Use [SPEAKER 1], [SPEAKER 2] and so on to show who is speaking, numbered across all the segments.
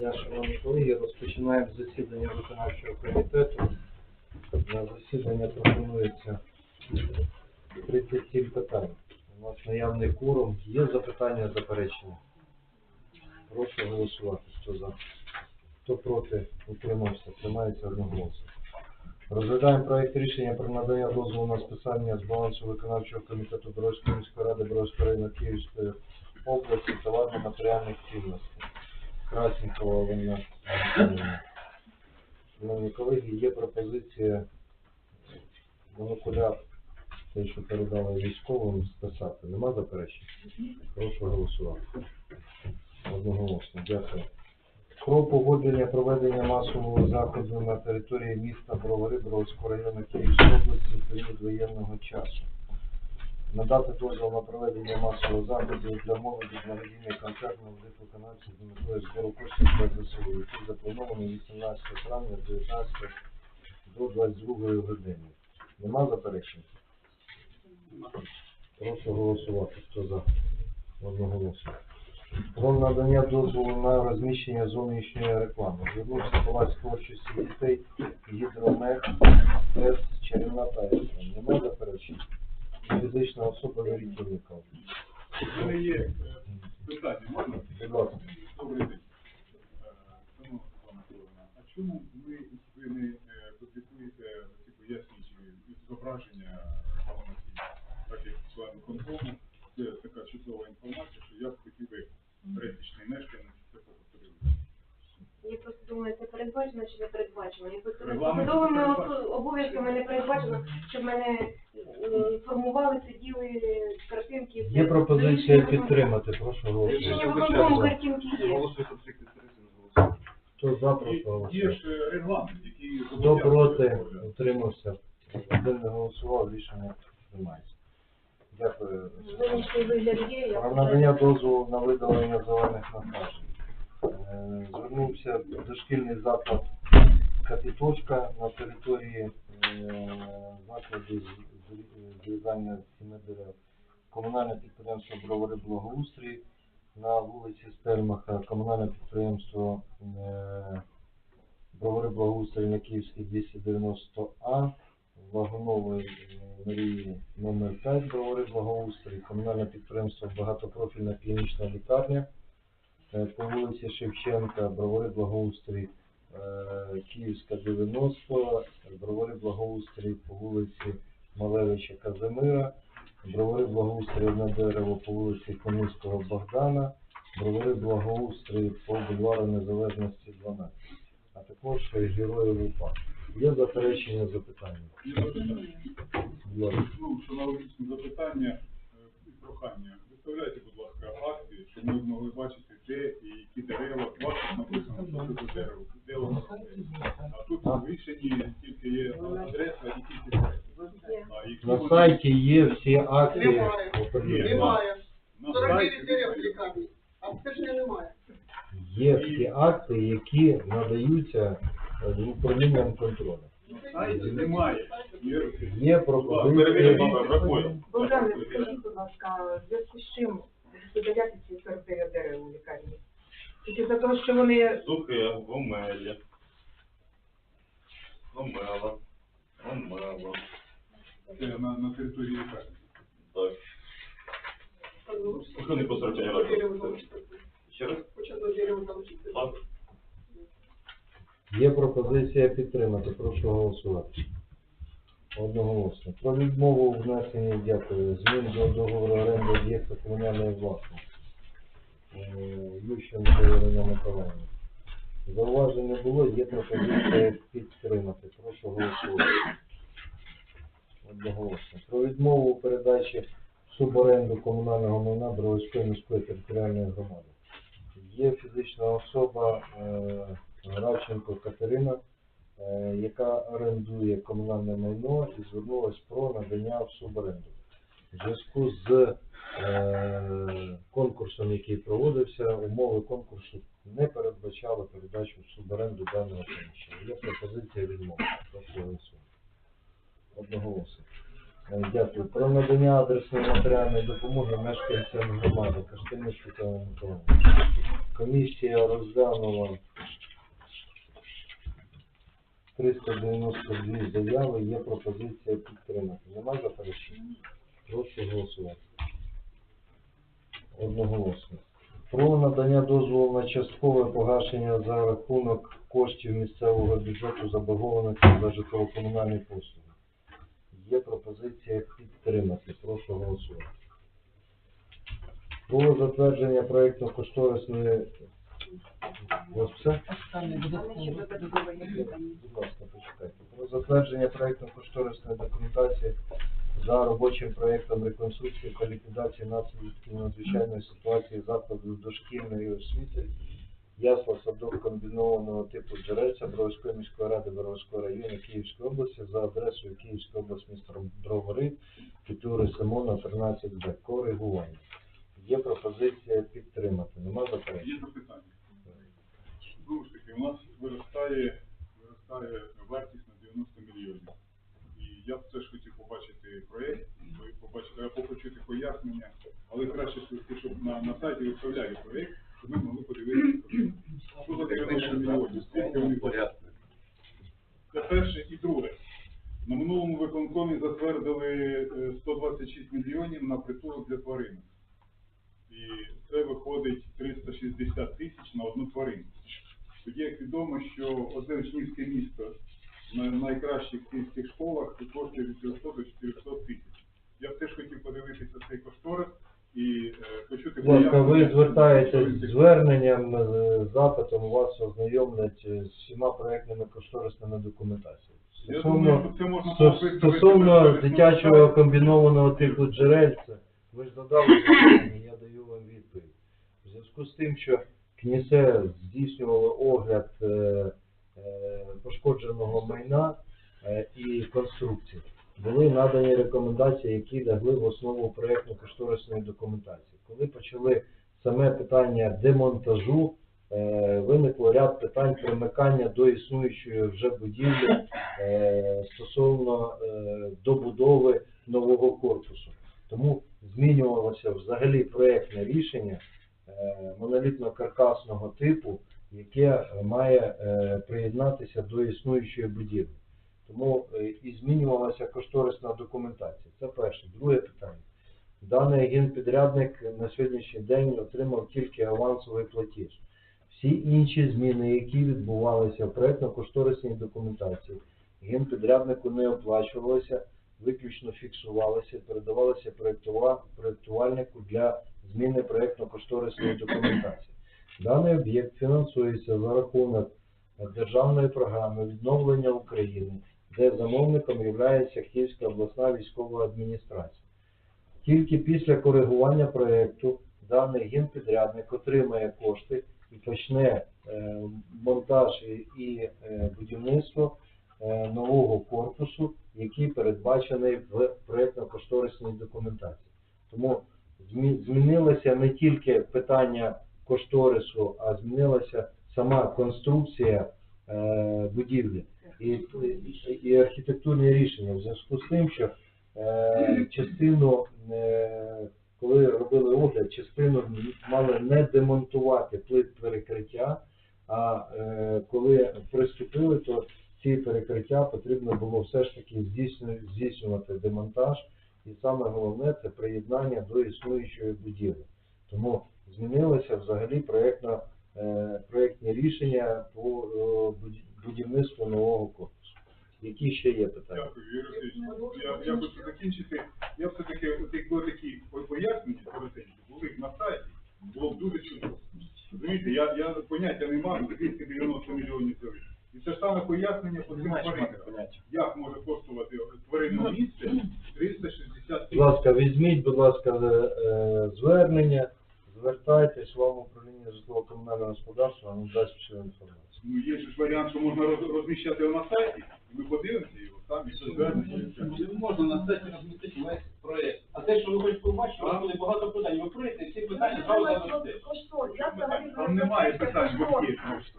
[SPEAKER 1] дня, шановні колеги, розпочинаємо засідання виконавчого комітету. На засідання пропонується 37 питань. У нас наявний кворум. Є запитання, заперечення? Прошу голосувати. Хто за? Хто проти? Утримався. Приймається одноголосно. Розглядаємо проект рішення про надання дозволу на списання з балансу виконавчого комітету Боровської міської ради Боровського району Київської області товарно-матеріальних цінностей. Олена Анатоліївна. Шановні колеги, є пропозиція монокуляр, те, що передали військовим, списати. Нема заперечень? Прошу голосувати. Одноголосно. Дякую. Про погодження проведення масового заходу на території міста Бровари району Київської області в період воєнного часу. Надати дозвіл на проведення масового заходу для молоді з благодійний концерт молодих з метою збору коштів для ЗСУ, який запланований 18 травня з 19 до 22 години. Нема заперечень? Прошу голосувати. Хто за? Одноголосно. Про надання дозволу на розміщення зовнішньої реклами. Звернувся палац творчості дітей Гідромех С. Чарівна Таїсна. Нема заперечень? Фізична особа вирітівника.
[SPEAKER 2] У мене є е, питання, можна?
[SPEAKER 1] Будь ласка.
[SPEAKER 2] Добрий день. Е, Шановна Світлана Миколаївна, а чому ви, ви не е, публікуєте ці пояснюючі зображення погоносії? Так як член виконкому, це така чудова інформація, що я б хотів би пересічний мешканець це подивитися.
[SPEAKER 3] Я просто думаю, це передбачено чи не передбачено. Я просто
[SPEAKER 2] Регламент
[SPEAKER 3] посадовими
[SPEAKER 2] передбачено.
[SPEAKER 3] обов'язками не передбачено, щоб мене формували, сиділи картинки.
[SPEAKER 1] Є пропозиція підтримати. Прошу
[SPEAKER 3] Рішення
[SPEAKER 1] голосувати.
[SPEAKER 3] виконкому картинки є.
[SPEAKER 1] Хто за, прошу
[SPEAKER 2] Є
[SPEAKER 1] голосувати.
[SPEAKER 2] ж е, регламент, який
[SPEAKER 1] Хто проти, утримався. Один не голосував, рішення приймається. Дякую.
[SPEAKER 3] Зовнішній вигляд є, я
[SPEAKER 1] Про надання дозволу на видалення зелених насаджень. Е, Звернувся дошкільний заклад Капіточка на території е, закладу з- зрізання сіми дерев. Комунальне підприємство Бровари Благоустрій на вулиці Стельмаха, комунальне підприємство е, Бровари Благоустрій на Київській 290А, Вагонової е, Марії номер 5 Бровари Благоустрій, комунальне підприємство Багатопрофільна клінічна лікарня е, по вулиці Шевченка, Бровари Благоустрій, Київська 90, Бровари Благоустрій по вулиці Малевича Казимира, Бровари Благоустрій одне дерево по вулиці Комуського Богдана, Бровари Благоустрій по бульвару Незалежності 12, а також Героїв УПА. Є заперечення запитання?
[SPEAKER 2] Є запитання? Ну, шановні запитання е, і прохання. Виставляйте, будь ласка, акти, щоб ми могли бачити, де і які дерева. У вас тут написано, що це за дерево, де воно росте. А тут в рішенні тільки є адреса і тільки проект.
[SPEAKER 3] Є.
[SPEAKER 2] А які
[SPEAKER 1] На
[SPEAKER 2] вони-
[SPEAKER 1] сайті є всі акти.
[SPEAKER 4] Немає. Немає.
[SPEAKER 2] на
[SPEAKER 4] 49
[SPEAKER 2] сайті
[SPEAKER 4] дерев в лікарні, а обстеження немає.
[SPEAKER 1] Є всі акти, які надаються е, управлінням контролю.
[SPEAKER 2] Немає. Є-
[SPEAKER 1] Є пропозиції.
[SPEAKER 5] Богдане, скажіть, будь ласка, в зв'язку з чим видаляти ці 49 дерев у лікарні? Тільки за те, що вони
[SPEAKER 6] Сухе, гомелі. Гомела. Гомела.
[SPEAKER 2] Це на, на території лікарні.
[SPEAKER 6] Так. Що не по 45
[SPEAKER 4] Дерево.
[SPEAKER 6] Ще раз? Так.
[SPEAKER 1] Є пропозиція підтримати. Прошу голосувати. Одноголосно. Про відмову у внесенні, дякую, змін до договору оренди об'єкта комунальної власності. Е, Ющенко Ірина Миколаївна. Зауважень не було, є пропозиція підтримати. Прошу голосувати. Одноголосно. Про відмову передачі суборенду комунального майна Бровської міської територіальної громади. Є фізична особа е, Гравченко Катерина, е, яка орендує комунальне майно і звернулась про надання в суборенду. В зв'язку з е, конкурсом, який проводився, умови конкурсу не передбачали передачу в суборенду даного приміщення. Є пропозиція відмови. Одноголосно. Е, Дякую. Про надання адресної матеріальної допомоги мешканцям громади Каштанівської та. Комісія розглянула 392 заяви, є пропозиція підтримати. Нема заперечень? Прошу голосувати. Одноголосно. Про надання дозволу на часткове погашення за рахунок коштів місцевого бюджету заборгованості за житлово-комунальні послуги. Є пропозиція підтримати. Прошу голосувати. Про затвердження проєктно-кошторисної... У все? Будь ласка, почекайте. Про затвердження проєктно-кошторисної документації за робочим проєктом реконструкції та ліквідації наслідків надзвичайної ситуації закладу дошкільної освіти ясла садок комбінованого типу джерельця Бровської міської ради Бровського району Київської області за адресою Київська область міста Бровари, Петюри Симона, 13 Б. Коригування. Є пропозиція підтримати. Нема заперечень?
[SPEAKER 2] Є запитання. Знову ж таки, у нас виростає, виростає вартість на 90 мільйонів. І я б теж хотів побачити проєкт, побачити, або почути пояснення, але краще щоб на, на сайті виставляли проєкт, ми могли подивитися, що за 90 мільйонів, скільки вони взяли. Це перше і друге. На минулому виконкомі затвердили е, 126 мільйонів на притулок для тварин. І це виходить 360 тисяч на одну тварину. Тоді як відомо, що одне учнівське місто на найкращих сільських школах коштує від 300 до 400 тисяч. Я б теж хотів подивитися цей кошторис і е, почути
[SPEAKER 1] Будь ласка, ви звертаєтесь з зверненням, з запитом, вас ознайомлять з всіма проектними кошторисними документаціями.
[SPEAKER 2] Я думаю,
[SPEAKER 1] Стосовно,
[SPEAKER 2] що це можна
[SPEAKER 1] сто-
[SPEAKER 2] виставити
[SPEAKER 1] стосовно
[SPEAKER 2] на
[SPEAKER 1] дитячого комбінованого типу джерельця, ви ж задали питання, я даю вам відповідь. В зв'язку з тим, що КНІСЕ здійснювало огляд е, е, пошкодженого майна е, і конструкції, були надані рекомендації, які лягли в основу проєктно-кошторисної документації. Коли почали саме питання демонтажу, е, виникло ряд питань примикання до існуючої вже будівлі е, стосовно е, добудови нового корпусу. Тому змінювалося взагалі проєктне рішення монолітно-каркасного типу, яке має приєднатися до існуючої будівлі. Тому е, і змінювалася кошторисна документація. Це перше. Друге питання. Даний генпідрядник на сьогоднішній день отримав тільки авансовий платіж. Всі інші зміни, які відбувалися в проєктно-кошторисній документації, генпідряднику не оплачувалися, виключно фіксувалися, передавалися проєктувальнику для зміни проєктно-кошторисної документації. Даний об'єкт фінансується за рахунок державної програми відновлення України, де замовником є Київська обласна військова адміністрація. Тільки після коригування проєкту даний генпідрядник отримає кошти і почне е, монтаж і, е, будівництво е, нового корпусу, який передбачений в проєктно-кошторисній документації. Тому змінилося не тільки питання кошторису, а змінилася сама конструкція будівлі і, і, і архітектурні рішення в зв'язку з тим, що е, частину, е, коли робили огляд, частину мали не демонтувати плит перекриття, а е, коли приступили, то ці перекриття потрібно було все ж таки здійсню- здійснювати демонтаж, і саме головне це приєднання до існуючої будівлі. Тому змінилося взагалі е, проєктні рішення по е, буді- будівництву нового корпусу. Які ще є питання?
[SPEAKER 2] Дякую, Юрій Васильович. Я, я хочу закінчити. Я все-таки, от якби такі по- пояснення коротенькі були на сайті, було б дуже чудово. Розумієте, я, я поняття не маю, 290 мільйонів гривень. І це ж саме пояснення по цим тваринам. Як може коштувати тваринне місце 360
[SPEAKER 1] Будь ласка, візьміть, будь ласка, е, звернення, звертайтесь, вам управління житлово-комунального господарства вам дасть всю інформацію.
[SPEAKER 2] Ну, є ж варіант, що можна роз- розміщати його на сайті, ми подивимося його самі. і все.
[SPEAKER 7] Не можна на сайті розмістити весь проєкт. А те, що ви хочете побачити, у вас буде багато питань. Ви прийдете, всі питання зразу задасте.
[SPEAKER 2] Там немає питань, бо є просто.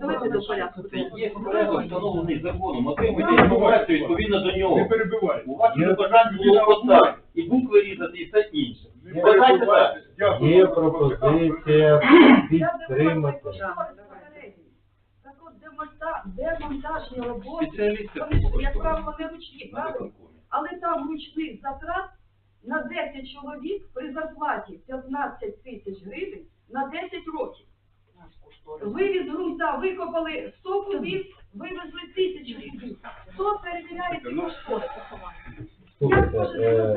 [SPEAKER 5] Давайте до порядку.
[SPEAKER 7] Це є порядок встановлений законом, отримуйте інформацію відповідно до
[SPEAKER 2] Не
[SPEAKER 7] нього.
[SPEAKER 2] перебивайте.
[SPEAKER 7] У вас
[SPEAKER 1] Є-
[SPEAKER 7] є бажання було отак, і букви різати, і все інше.
[SPEAKER 2] Не перебивайте.
[SPEAKER 7] так.
[SPEAKER 1] Є пропозиція підтримати.
[SPEAKER 8] Демонтажні роботи, як правило, не ручні, правильно? Але там ручних затрат на 10 чоловік при зарплаті 15 тисяч гривень на 10 років. Вивіз ґрунта, викопали 100 кубів, вивезли тисячу кубів. Хто перевіряє ці кошториси?
[SPEAKER 1] Слухайте, е,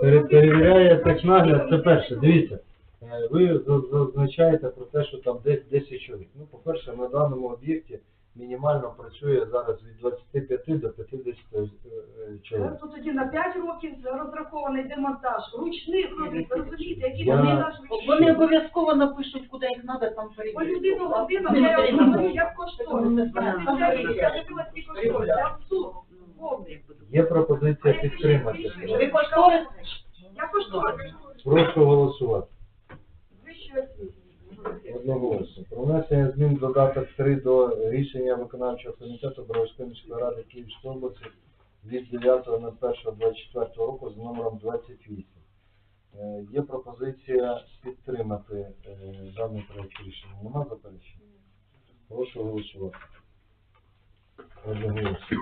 [SPEAKER 1] пере- перевіряє технагляд, це перше, дивіться. е, Ви зазначаєте про те, що там десь 10 чоловік. Ну, по-перше, на даному об'єкті мінімально працює зараз від 25 до 50 е, е, чоловік.
[SPEAKER 8] Тобто тоді на 5 років розрахований демонтаж ручних робіт, розумієте, які
[SPEAKER 1] Я-
[SPEAKER 8] вони наш
[SPEAKER 9] Вони обов'язково напишуть, куди їх треба, там
[SPEAKER 8] По
[SPEAKER 9] перевірити.
[SPEAKER 8] людину годину
[SPEAKER 9] Ну,
[SPEAKER 8] я
[SPEAKER 9] не
[SPEAKER 8] як кошторис. Я спеціаліст, ці кошториси, це абсурд. повний.
[SPEAKER 1] Є пропозиція підтримати.
[SPEAKER 9] Ви кошторис?
[SPEAKER 8] Я кошторис.
[SPEAKER 1] Прошу голосувати.
[SPEAKER 8] Вищої освіти.
[SPEAKER 1] Одноголосно. Про внесення змін додаток 3 до рішення виконавчого комітету Боровської міської ради Київської області від 9.01.24 року з номером 28. Е, Є пропозиція підтримати е, даний проект рішення. Нема заперечень? Прошу голосувати. Одноголосно.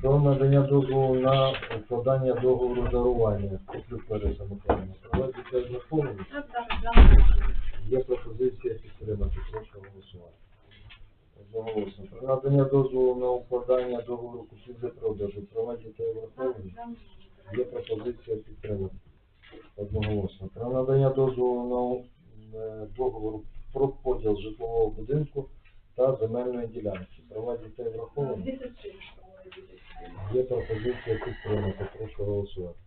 [SPEAKER 1] Про надання дозволу на укладання договору дарування. Куплюк Лариса Миколаївна. Права дітей враховані? Є пропозиція підтримати. Прошу голосувати. Одноголосно. Про надання дозволу на укладання договору купівлі-продажу. Права дітей враховані. Є пропозиція підтримати. Одноголосно. Про надання дозволу на е, договору про поділ житлового будинку та земельної ділянки. Права дітей враховані. Є пропозиція підтримати. Прошу голосувати.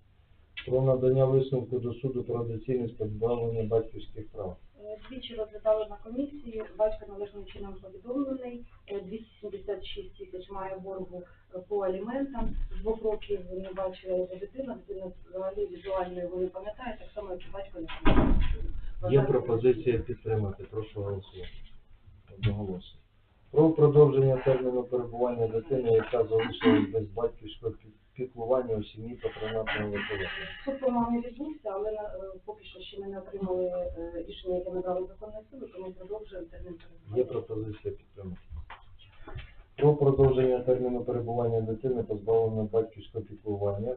[SPEAKER 1] Про надання висновку до суду про доцільність позбавлення батьківських прав.
[SPEAKER 10] Е, Двічі розглядали на комісії, батько належним чином повідомлений, е, 276 тисяч має боргу е, по аліментам, з двох років не бачила його дитина, дитина взагалі візуально його не пам'ятає, так само, як і батько не пам'ятає.
[SPEAKER 1] Є пропозиція підтримати. Прошу голосувати. Одноголосно. Про продовження терміну перебування дитини, яка залишилась без батьківського пі- піклування у сім'ї патронатного виховання.
[SPEAKER 10] Суд по не відбувся, але е, поки що ще ми не отримали е, рішення, яке набрало законної сили, тому продовжуємо термін
[SPEAKER 1] Є
[SPEAKER 10] перебування.
[SPEAKER 1] пропозиція підтримати. Про продовження терміну перебування дитини, позбавленої батьківського піклування.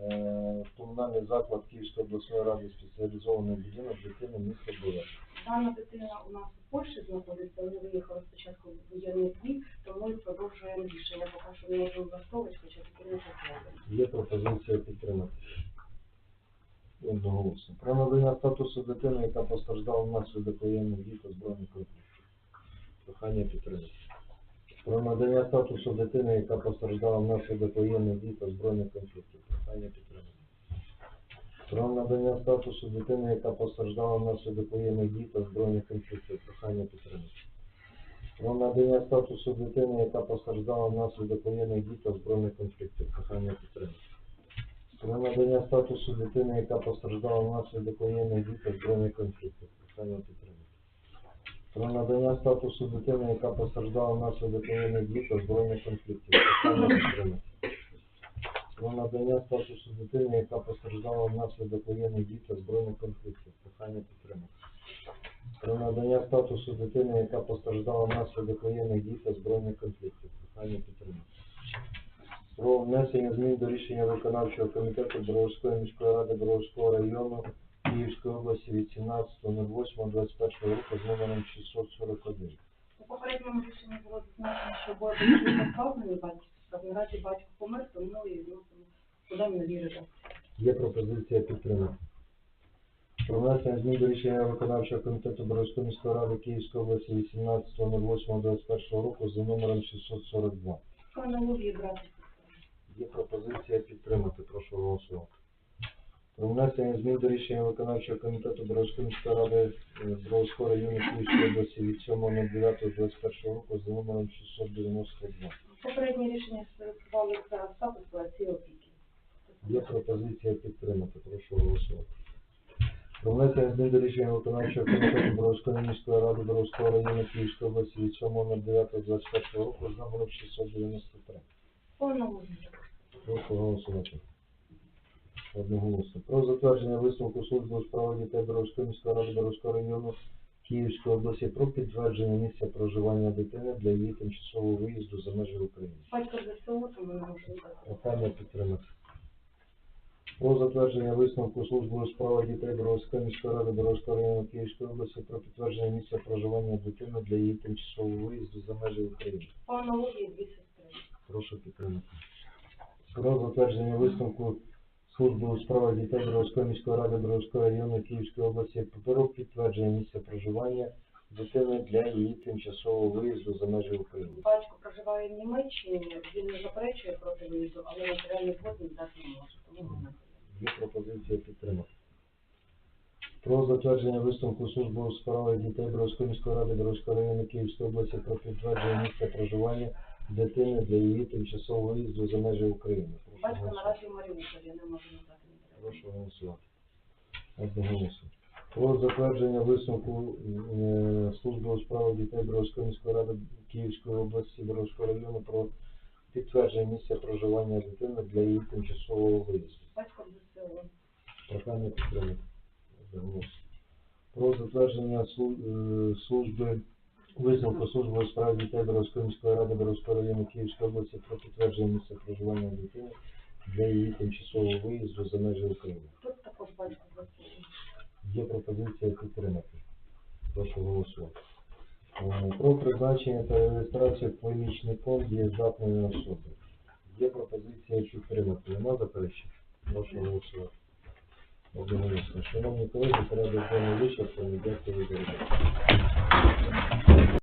[SPEAKER 1] Е, Комунальний заклад Київської обласної ради спеціалізований будинок дитини міста Буля.
[SPEAKER 10] Дана дитина у нас у Польщі знаходиться, вони виїхали спочатку в воєнний двір, тому і продовжуємо рішення. Поки що не можемо влаштовувати, хоча дитина закладена.
[SPEAKER 1] Є пропозиція підтримати. Одноголосно. Про надання статусу дитини, яка постраждала внаслідок воєнних дій та збройних конфліктів. Прохання підтримати. Про надання статусу дитини, яка постраждала внаслідок воєнних дій та збройних конфліктів. Прохання підтримати. Про надання статусу дитини, яка постраждала внаслідок воєнних дій та збройних конфліктів. Прохання підтримати. Про надання статусу дитини, яка постраждала внаслідок воєнних дій та збройних конфліктів. Прохання підтримати. Про надання статусу дитини, яка постраждала внаслідок воєнних дій та збройних конфліктів. Прохання підтримати. Про надання статусу дитини, яка постраждала внаслідок воєнних дій та збройних конфліктів. Про надання статусу дитини, яка постраждала внаслідок воєнних дій та збройних конфліктів. Прохання підтримати. Про надання статусу дитини, яка постраждала внаслідок воєнних дій та збройних конфліктів. Прохання підтримати. Про внесення змін до рішення виконавчого комітету Броварської міської ради Броварського району Київської області від 17.08.21 року з номером 641.
[SPEAKER 10] У попередньому рішенні було зазначено, що обоє батьки позбавлені батьківства. Наразі батько помер, тому і вносимо подання редакції.
[SPEAKER 1] Є пропозиція підтримати. Про внесення змін до рішення виконавчого комітету Боровської міської ради Київської області від 17.08.21 року за номером 642.
[SPEAKER 10] По брати.
[SPEAKER 1] Є пропозиція підтримати. Прошу голосувати. Про внесення змін до рішення виконавчого комітету Боровської міської ради е, Боровського району Київської області від 7.09.21 року за номером 692.
[SPEAKER 10] Попереднє рішення стосувалося статусу цієї опіки.
[SPEAKER 1] Є пропозиція підтримати. Прошу голосувати. Про внесення змін до рішення виконавчого комітету Боровської міської ради Боровського району Київської області від 7.09.24 року з номером 693.
[SPEAKER 10] Повноваження.
[SPEAKER 1] Прошу голосувати. Одноголосно. Про затвердження висновку служби у справах дітей Боровської міської ради Боровського району Київської області про підтвердження місця проживання дитини для її тимчасового виїзду за межі України.
[SPEAKER 10] Батько ЗСУ, то ми можемо.
[SPEAKER 1] Підтримати. Про затвердження висновку служби у справах дітей Боровської міської ради Боровського району Київської області про підтвердження місця проживання дитини для її тимчасового виїзду за межі України.
[SPEAKER 10] По аналогії дві сестри.
[SPEAKER 1] Прошу підтримати. Про затвердження висновку служби у справах дітей Боровської міської ради Боровського району Київської області про підтвердження місця проживання дитини для її тимчасового виїзду за межі України.
[SPEAKER 10] Батько проживає в Німеччині, він не заперечує проти виїзду, але матеріальний згодний дати не може. Тому даємо.
[SPEAKER 1] Є пропозиція підтримати. Про затвердження висновку служби у справах дітей Боровської міської ради Боровського району Київської області про підтвердження місця проживання дитини для її тимчасового виїзду за межі України. Прошу
[SPEAKER 10] Батько
[SPEAKER 1] голосувати.
[SPEAKER 10] наразі в Маріуполі, не може надати.
[SPEAKER 1] Прошу голосувати. Одноголосно. Про затвердження висновку е, служби у справах дітей Боровської міської ради Київської області Боровського району про підтвердження місця проживання дитини для її тимчасового виїзду.
[SPEAKER 10] Батько ЗСУ.
[SPEAKER 1] Прохання підтримати. Одноголосно. Про затвердження слу- е, служби висновку служби у справах дітей Боровської міської ради Боровського району Київської області про підтвердження місця проживання дитини для її тимчасового виїзду за межі України.
[SPEAKER 10] Тут також батько
[SPEAKER 1] Є пропозиція підтримати. Прошу голосувати. Е, Про призначення та реєстрацію фонд дієздатної особи. Є пропозиція підтримати. Нема заперечень? Прошу голосувати. Одноголосно. Шановні колеги, порядок денний вичерпаний. Дякую за.